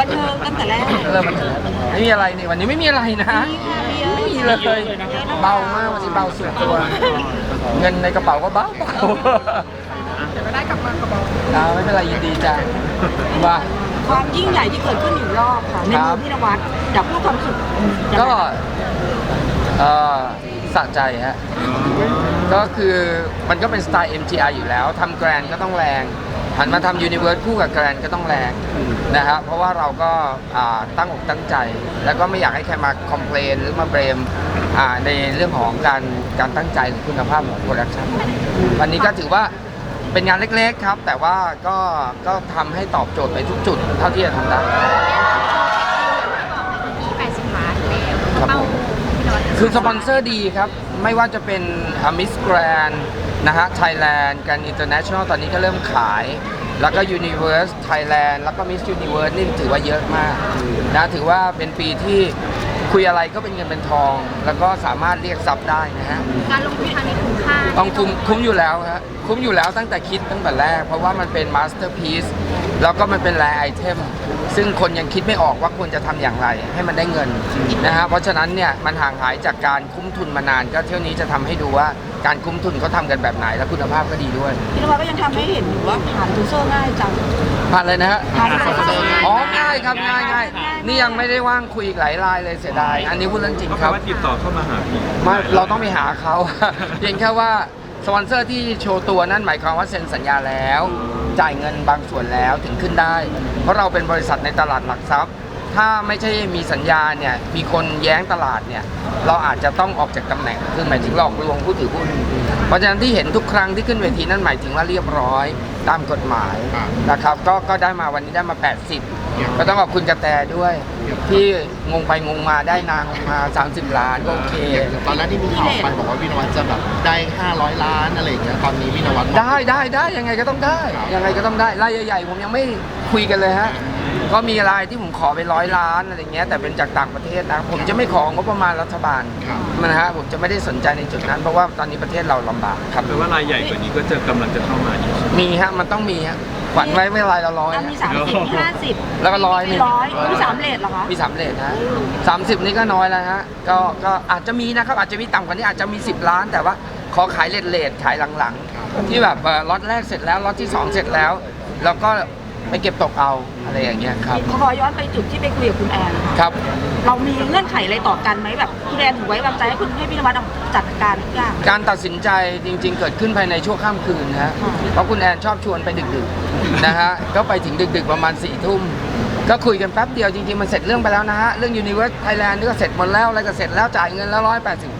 บันเทิงตั้งแต่แรกเริ่มมันไม่มีอะไรนี่วันนี้ไม่มีอะไรนะมีค่ะมีเยอะไม่มีเลยเบามากวันนี้เบาสุดตัว เงินในกระเป๋าก็เบาเบาไม่ได้กลับมากระเป๋าไม่เป็นไรยินดีจ้ะว่าความยิ่งใหญ่ที่เกิดขึ้นอยู่รอบค่ะในครัมืบอพี่นวัดอยากพูดความสุขยังไงก็เออสะใจฮะก็คือมันก็เป็นสไตล์ MGR อยู่แล้วทำแกรนก็ต้องแรง หันมาทำยูนิเวิร์สคู่กับแกรนก็ต้องแรงนะฮะเพราะว่าเราก็อ่าตั้งอกตั้งใจ แล้วก็ไม่อยากให้ใครมาคอมเพลนหรือมาเบรมอ่าในเรื่องของการการตั้งใจหรือคุณภาพของโปรดักชันวันนี้ก็ถือว่าเป็นงานเล็กๆครับ แต่ว่าก็ก็ทำให้ตอบโจทย์ไปทุกจุดเท่าที่จะทำได้ มี80ล้านแล้ว ครับ เป้า ผม พี่นวัด คือสปอนเซอร์ดีครับ ไม่ว่าจะเป็นมิสแกรนนะฮะไทยแลนด์การอินเตอร์เนชั่นแนลตอนนี้ก็เริ่มขาย แล้วก็ Universe Thailand แล้วก็ Miss Universe นี่ถือว่าเยอะมากนะถือว่าเป็นปีที่คุยอะไรก็เป็นเงินเป็นทอง แล้วก็สามารถเรียกทรัพย์ได้นะฮะ การลงทุนครั้งนี้คุ้มค่าต้องคุ้มคุ้มอยู่แล้วฮะคุ้มอยู่แล้วตั้งแต่คิดตั้งแต่แรก เพราะว่ามันเป็นมาสเตอร์พีซ แล้วก็มันเป็นแรไอเทมซึ่งคนยังคิดไม่ออกว่าควรจะทำอย่างไร ให้มันได้เงินนะฮะเพราะฉะนั้นเนี่ยมันห่างหายจากการคุ้มทุนมานาน ก็เที่ยวนี้จะทำให้ดูว่าการคุ้มทุนเขาทำกันแบบไหน และคุณภาพก็ดีด้วยพี่นวัดก็ยังทำให้เห็นอยู่ว่าผ่านทูเซอร์ง่ายจังผ่านเลยนะฮะผ่านทูเซอร์ง่ายอ๋อง่ายครับง่ายง่ายนี่ยังไม่ได้ว่างคุยอีกหลายรายเลยเสียดาย อันนี้พูดเรื่องจริงครับว่าติดต่อเข้ามาหาพี่ไมาเราต้องไปหาเขาเพียงแค่ว่าสปอนเซอร์ที่โชว์ตัวนั่นหมายความว่าเซ็นสัญญาแล้ว จ่ายเงินบางส่วนแล้วถึงขึ้นได้ เพราะเราเป็นบริษัทในตลาดหลักทรัพย์ ถ้าไม่ใช่มีสัญญาเนี่ยมีคนแย้งตลาดเนี่ยเราอาจจะต้องออกจากตำแหน่งคือหมายถึงหลอกลวงผู้ถือหุ้นเพราะฉะนั้นที่เห็นทุกครั้งที่ขึ้นเวทีนั่นหมายถึงว่าเรียบร้อยตามกฎหมายนะครับก็ก็ได้มาวันนี้ได้มา 80 ก็ต้องขอบคุณกระแตด้วย ที่งงไปงงมาได้นางมา 30 ล้านก็โอเค ตอนแรกที่มีข่าวไปบอกว่าพี่นวัดจะแบบได้ 500 ล้านอะไรอย่างเงี้ยตอนนี้พี่นวัดได้ได้ได้ยังไงก็ต้องได้ยังไงก็ต้องได้รายใหญ่ๆผมยังไม่คุยกันเลยฮะก็มีรายที่ผมขอไปร้อยล้านอะไรเงี้ยแต่เป็นจากต่างประเทศนะผมจะไม่ของบประมาณรัฐบาลครับมันนะฮะผมจะไม่ได้สนใจในจุดนั้นเพราะว่าตอนนี้ประเทศเราลำบากครับแปลว่ารายใหญ่กว่านี้ก็จะกำลังจะเข้ามาอีกมีฮะมันต้องมีฮะ หวันไว้ไม่รายละร้อยอันฮะมีสามสิบมีห้าสิบแล้วก็ร้อยหนึ่งร้อยมีสามเลทเหรอคะ มีสามเลทฮะสามสิบนี่ก็น้อยแล้วฮะก็ก็อาจจะมีนะครับ อาจจะมีต่ำกว่านี้อาจจะมี 10 ล้าน แต่ว่าขอขายเลทเลทขายหลังๆ ที่แบบเอ่อล็อตแรกเสร็จแล้วล็อตที่ 2 เสร็จแล้ว แล้วก็ ไปเก็บตกเอาอะไรอย่างเงี้ยครับ ขอย้อนไปจุดที่ไปคุยกับคุณแอนค่ะครับ เรามีเงื่อนไขอะไรต่อกันไหมแบบคุณแอนถือไว้วางใจให้คุณให้พี่นวัดจัดการทุกอย่าง การตัดสินใจจริงๆ เกิดขึ้นภายในชั่วข้ามคืนนะฮะ ค่ะ เพราะคุณแอนชอบชวนไปดึกๆ นะฮะ ก็ไปถึงดึกๆ ประมาณ4ี่ทุ่ม ก็คุยกันแป๊บเดียวจริงๆ มันเสร็จเรื่องไปแล้วนะฮะ เรื่อง Universe Thailand นี่ก็เสร็จหมดแล้ว อะไรก็เสร็จแล้วจ่ายเงินแล้วร้อยแปดสิบ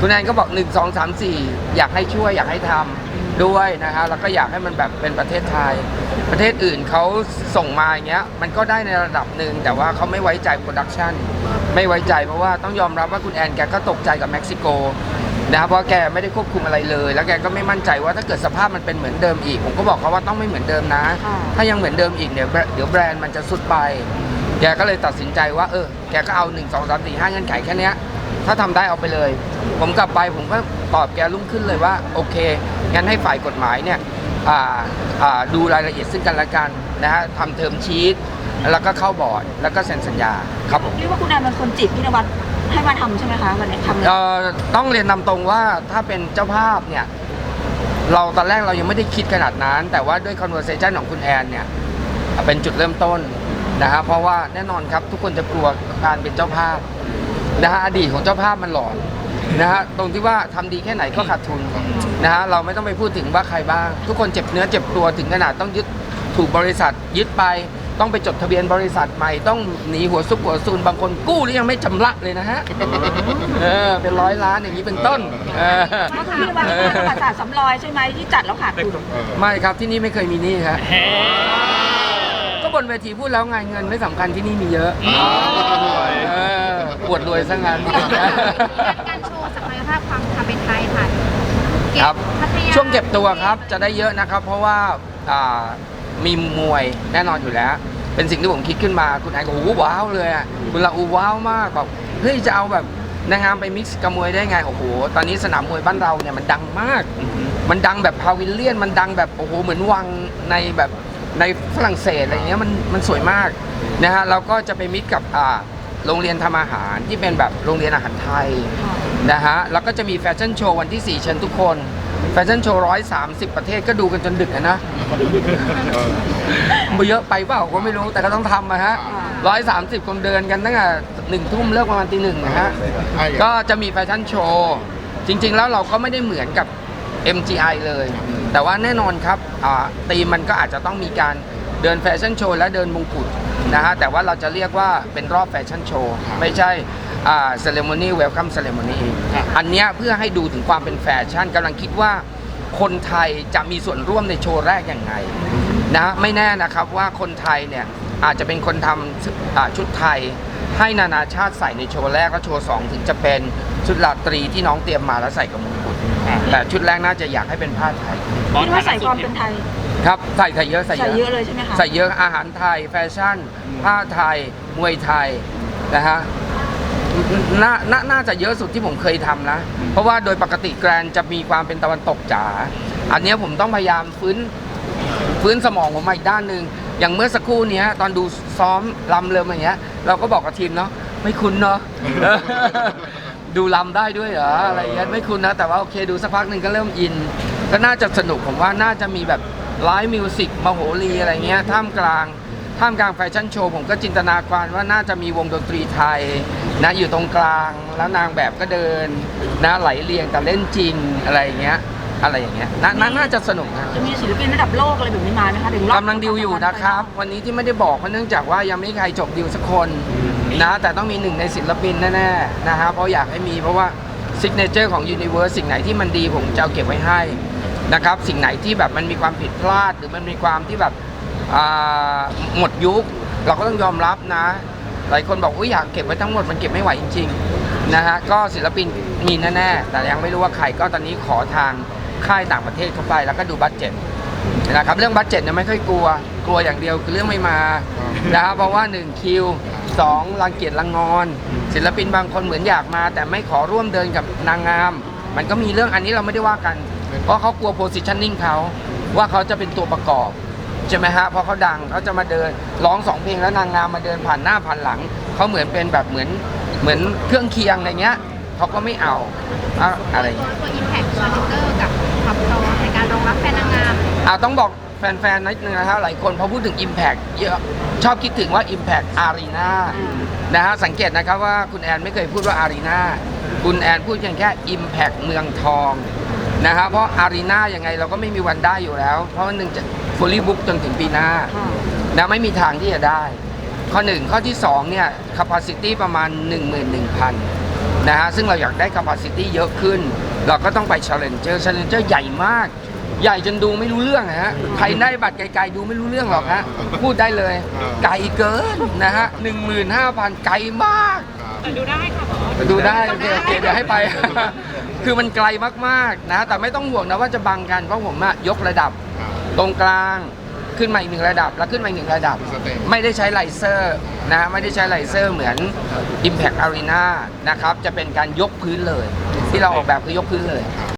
คุณแอนก็บอก 1 2 3 4 อยากให้ช่วยอยากให้ทำ ด้วยนะฮะแล้วก็อยากให้มันแบบเป็นประเทศไทย ประเทศอื่นเขาส่งมาอย่างเงี้ยมันก็ได้ในระดับหนึ่งแต่ว่าเขาไม่ไว้ใจโปรดักชันไม่ไว้ใจเพราะว่าต้องยอมรับว่าคุณแอนแกก็ตกใจกับเม็กซิโกนะครับเพราะแกไม่ได้ควบคุมอะไรเลย แล้วแกก็ไม่มั่นใจว่าถ้าเกิดสภาพมันเป็นเหมือนเดิมอีก ผมก็บอกเขาว่าต้องไม่เหมือนเดิมนะค่ะถ้ายังเหมือนเดิมอีกเนี่ยเดี๋ยวแบรนด์มันจะสุดไป แกก็เลยตัดสินใจว่าเออแกก็เอา 1 2 3 4 5เงื่อนไขแค่เนี้ย ถ้าทำได้เอาไปเลย ผมกลับไปผมก็ตอบแกรุ่งขึ้นเลยว่า โอเค งั้นให้ฝ่ายกฎหมายเนี่ยอ่าอ่าดูรายละเอียดซึ่งกันและกันนะฮะทำเทอมชีตแล้วก็เข้าบอร์ดแล้วก็เซ็นสัญญาครับผมเรียกว่าคุณแอนเป็นคนจีบพี่นวัดให้มาทำใช่ไหมคะวันนี้ทำเลยเอ่อต้องเรียนนำตรงว่าถ้าเป็นเจ้าภาพเนี่ยเราตอนแรกเรายังไม่ได้คิดขนาดนั้น แต่ว่าด้วย conversation ของคุณแอนเนี่ยเป็นจุดเริ่มต้นนะฮะเพราะว่าแน่นอนครับทุกคนจะกลัวการเป็นเจ้าภาพ นะฮะอดีตของเจ้าภาพมันหลอนนะฮะตรงที่ว่าทำดีแค่ไหนก็ขาดทุนนะฮะเราไม่ต้องไปพูดถึงว่าใครบ้าง ทุกคนเจ็บเนื้อเจ็บตัวถึงขนาดต้องยึดถูกบริษัทยึดไป ต้องไปจดทะเบียนบริษัทใหม่ต้องหนีหัวซุกหัวซูนบางคนกู้แล้วยังไม่จำระเลยนะฮะเออเป็นร้อยล้านอย่างนี้เป็นต้นเออก็คือพี่นวัดเป็นประสาทสำรอยใช่ไหมที่จัดแล้วขาดทุนไม่ครับที่นี่ไม่เคยมีหนี้ครับก็บนเวทีพูดแล้วไงเงินไม่สำคัญที่นี่มีเยอะเออ ปวดรวยซะงั้น การโชว์ศักยภาพความความเป็นไทยค่ะครับ พัทยาช่วงเก็บตัวครับจะได้เยอะนะครับ เพราะว่าอ่ามีมวยแน่นอนอยู่แล้ว เป็นสิ่งที่ผมคิดขึ้นมาคุณแอนก็โอ้โหว้าวเลยอะคุณละอูว้าวมากแบบเฮ้ยจะเอาแบบนางงามไปมิกซ์กับมวยได้ไงโอ้โหตอนนี้สนามมวยบ้านเราเนี่ยมันดังมาก มันดังแบบพาวิลเลียน มันดังแบบโอ้โหเหมือนวังในแบบในฝรั่งเศสอะไรเงี้ยมันมันสวยมากนะฮะเราก็จะไปมิตรกับอ่า โรงเรียนทำอาหารที่เป็นแบบโรงเรียนอาหารไทยนะฮะแล้วก็จะมีแฟชั่นโชว์วันที่ 4 เชิญทุกคน แฟชั่นโชว์ร้อยสามสิบประเทศก็ดูกันจนดึกอะนะมันเยอะไปเปล่าก็ไม่รู้แต่ก็ต้องทำอะฮะร้อยสามสิบคนเดินกันตั้งแต่หนึ่งทุ่มเลิกประมาณตีหนึ่งนะฮะอะอย่างก็จะมีแฟชั่นโชว์จริง ๆ แล้วเราก็ไม่ได้เหมือนกับ MGI เลย แต่ว่าแน่นอนครับอ่าตีมมันก็อาจจะต้องมีการ เดินแฟชั่นโชว์และเดินมงกุฎนะฮะแต่ว่าเราจะเรียกว่าเป็นรอบแฟชั่นโชว์ไม่ใช่อ่า ceremony welcome ceremony อันเนี้ยเพื่อให้ดูถึงความเป็นแฟชั่นกำลังคิดว่าคนไทยจะมีส่วนร่วมในโชว์แรกยังไงนะฮะไม่แน่นะครับว่าคนไทยเนี่ยอาจจะเป็นคนทำชุดอ่าชุดไทย ให้นานาชาติใส่ในโชว์แรกแล้วโชว์สองถึงจะเป็นชุดราตรีที่น้องเตรียมมาแล้วใส่กับมงกุฎแต่ชุดแรกน่าจะอยากให้เป็นผ้าไทยคิดว่าใส่ความเป็นไทย ครับใส่ใส่เยอะใส่ใส่เยเยอะอะเลยใช่ไหมคะ ใส่เยอะอาหารไทย แฟชั่น ผ้าไทย มวยไทยนะฮะนาน่าน่าจะเยอะสุดที่ผมเคยทำนะ เพราะว่าโดยปกติแกรนจะมีความเป็นตะวันตกจ๋าอันเนี้ยผมต้องพยายามฟื้นฟื้นสมองผมมาอีกด้านหนึ่งอย่างเมื่อสักครู่เนี้ยตอนดูซ้อมลำเรือมาอย่างเงี้ย เราก็บอกกับทีมเนาะไม่คุ้นเนาะ ดูลำได้ด้วยเหรออะไรเงี้ยไม่คุ้นนะ แต่ว่าโอเคดูสักพักหนึ่งก็เริ่มอิน ก็น่าจะสนุกผมว่าน่าจะมีแบบ ไลฟ์มิวสิกมโหรีอะไรเงี้ยท่ามกลางท่ามกลางแฟชั่นโชว์ผมก็จินตนาการว่าน่าจะมีวงดนตรีไทยนะอยู่ตรงกลางแล้วนางแบบก็เดินนะไหลเรียงแต่เล่นจริงอะไรอย่างเงี้ยอะไรอย่างเงี้ยนานาน่าจะสนุกนะจะมีศิลปินระดับโลกอะไรแบบนี้มาไหมคะถึงรอบกำลังดิวอยู่นะครับ วันนี้ที่ไม่ได้บอกเพราะเนื่องจากว่ายังไม่มีใครจบดิวสักคนนะแต่ต้องมีหนึ่งในศิลปินแน่ๆนะฮะเพราะอยากให้มีเพราะว่าซิกเนเจอร์ของ Universe สิ่งไหนที่มันดีผมจะเอาเก็บไว้ให้ นะครับ สิ่งไหนที่แบบมันมีความผิดพลาด หรือมันมีความที่แบบหมดยุค เราก็ต้องยอมรับนะ หลายคนบอกว่าอยากเก็บไว้ทั้งหมดมันเก็บไม่ไหวจริงๆนะฮะก็ศิลปินมีแน่ๆแต่ยังไม่รู้ว่าใครก็ตอนนี้ขอทางค่ายต่างประเทศเข้าไปแล้วก็ดูบัตเจ็ตนะครับเรื่องบัตเจ็ตเนี่ยไม่ค่อยกลัวกลัวอย่างเดียวคือเรื่องไม่มานะครับเพราะว่า1คิว2รังเกียจรังงอน ศิลปินบางคนเหมือนอยากมา แต่ไม่ขอร่วมเดินกับนางงาม มันก็มีเรื่องอันนี้เราไม่ได้ว่ากัน เพราะเขากลัว positioning เขาว่าเขาจะเป็นตัวประกอบใช่ไหมฮะเพราะเขาดังเขาจะมาเดินร้องสองเพลงแล้วนางงามมาเดินผ่านหน้าผ่านหลังเขาเหมือนเป็นแบบเหมือนเหมือนเครื่องเคียงอะไรเงี้ยเขาก็ไม่เอาอะอะไรอย่างตัวเงี้ยตัวอิมแพคชาร์เตอร์กับขับโตในการรองรับแฟนนางงามอ่าต้องบอกแฟนๆนิดนึงนะฮะหลายคนพอพูดถึง Impact เยอะชอบคิดถึงว่า Impact Arena นะฮะสังเกตนะครับว่าคุณแอนไม่เคยพูดว่า Arena คุณแอนพูดเพียงแค่ Impact เมืองทอง นะฮะเพราะ Arena ยังไงเราก็ไม่มีวันได้อยู่แล้ว เพราะว่าหนึ่งจะ fully book จนถึงปีหน้าค่ะนะไม่มีทางที่จะได้ ข้อหนึ่งข้อที่สองเนี่ย capacity ประมาณ 11,000นะฮะซึ่งเราอยากได้ capacity เยอะขึ้น เราก็ต้องไป challenger challenger ใหญ่มาก ใหญ่จนดูไม่รู้เรื่องนะฮะใครได้บัตรไกลๆดูไม่รู้เรื่องหรอกฮะพูดได้เลย ไกลเกินนะฮะ15,000ไกลมากดูได้ค่ะดูได้โอเคโอเคเดี๋ยวให้ไป คือมันไกลมากๆนะ แต่ไม่ต้องห่วงนะว่าจะบังกันเพราะผมอะยกระดับ ตรงกลางขึ้นมาอีกหนึ่งระดับ แล้วขึ้นมาอีกหนึ่งระดับ สเต็ป ไม่ได้ใช้ไลเซอร์นะไม่ได้ใช้ไลเซอร์เหมือน Impact Arena นะครับ จะเป็นการยกพื้นเลย ที่เราออกแบบคือยกพื้นเลย